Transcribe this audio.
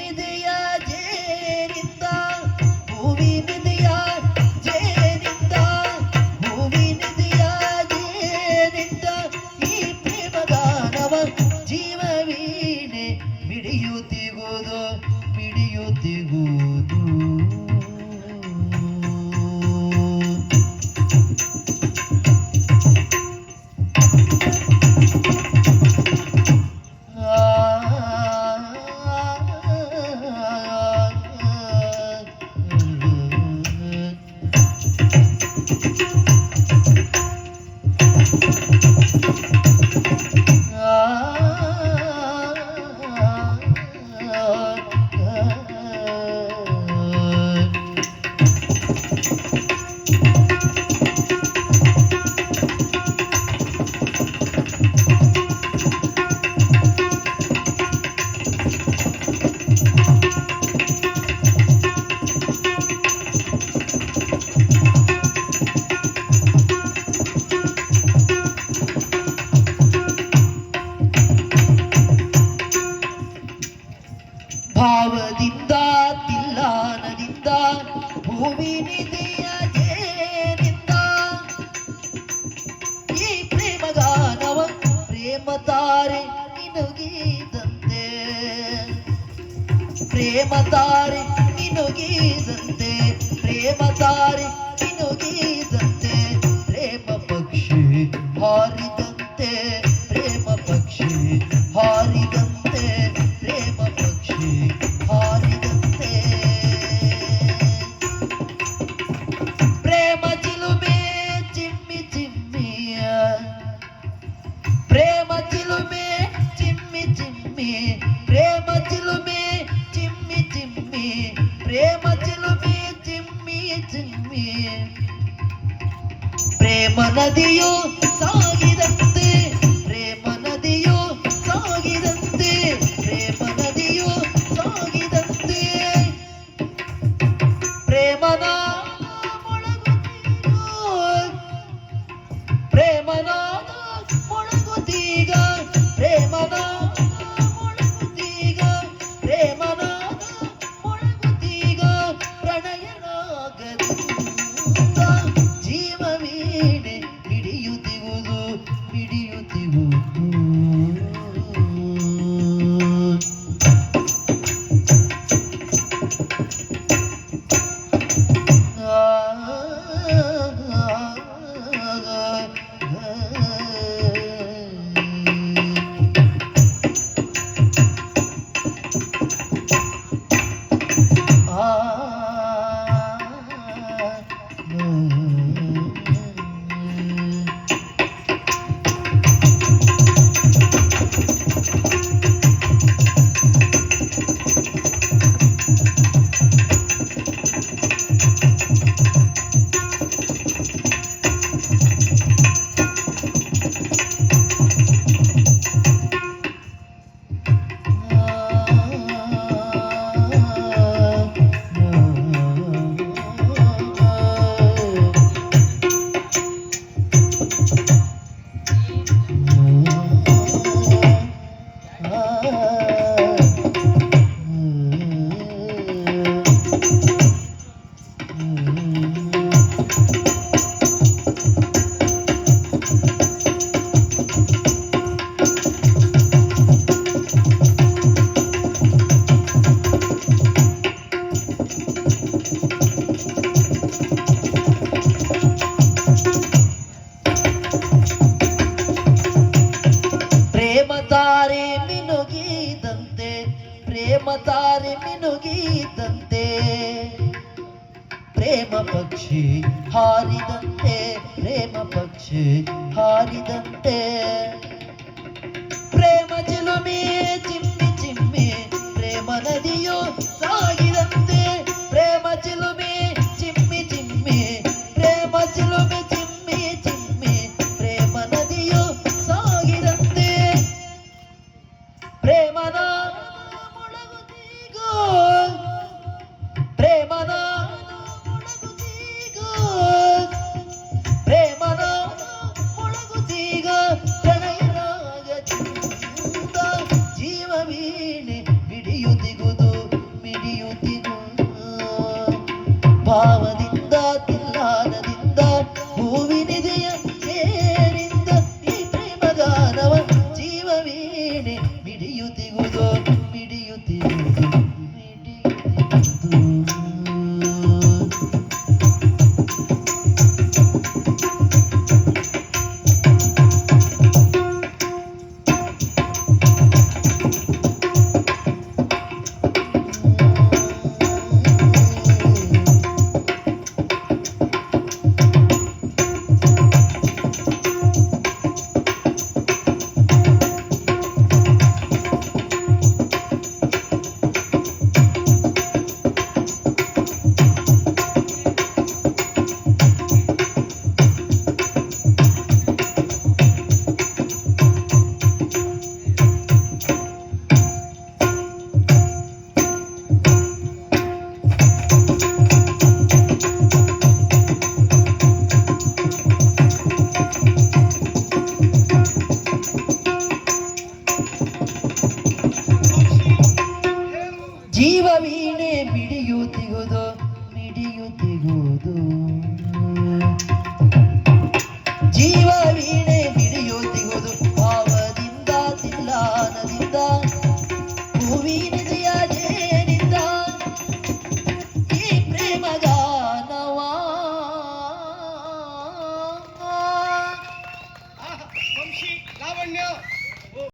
மனிதே ತಿಲ್ಲಾನದಿಂದ ಭೂಮಿ ನಿಧಿಯ ಜೇನಿಂದ ಈ ಪ್ರೇಮಗಾನವ ಪ್ರೇಮ ತಾರೆ ನಿನುಗಿದಂತೆ ಪ್ರೇಮ ప్రేమ చిలుమే చిమ్మి చిమ్మి ప్రేమ చిలుమే చిమ్మి చిమ్మి. ప్రేమ నదియు సాగిదంతే ప్రేమ నదియు సాగిదంతే ప్రేమ నదియు ప్రేమనా ప్రేమనా ప్రేమనా ಹಿಡಿಯುತ್ತಿಗುವುದು ಹಿಡಿಯುತ್ತಿಗುವುದು ಪ್ರೇಮ ತಾರೆ ಮಿನುಗಿದಂತೆ ಪ್ರೇಮ ಪಕ್ಷಿ ಹಾರಿದಂತೆ ಪ್ರೇಮ ಪಕ್ಷಿ ಹಾರಿದಂತೆ ಪ್ರೇಮ ಚಿಲುಮೆ ಜೀವ ವೀಣೆ ಮಿಡಿಯುತ್ತಿಗುವುದು ಮಿಡಿಯುತ್ತಿಗುವುದು ಜೀವ ವೀಣೆ ಮಿಡಿಯುತ್ತಿಗುವುದು ಭಾವದಿಂದ ತಿಲ್ಲಾನದಿಂದ ಹೂವಿನಿದೆಯ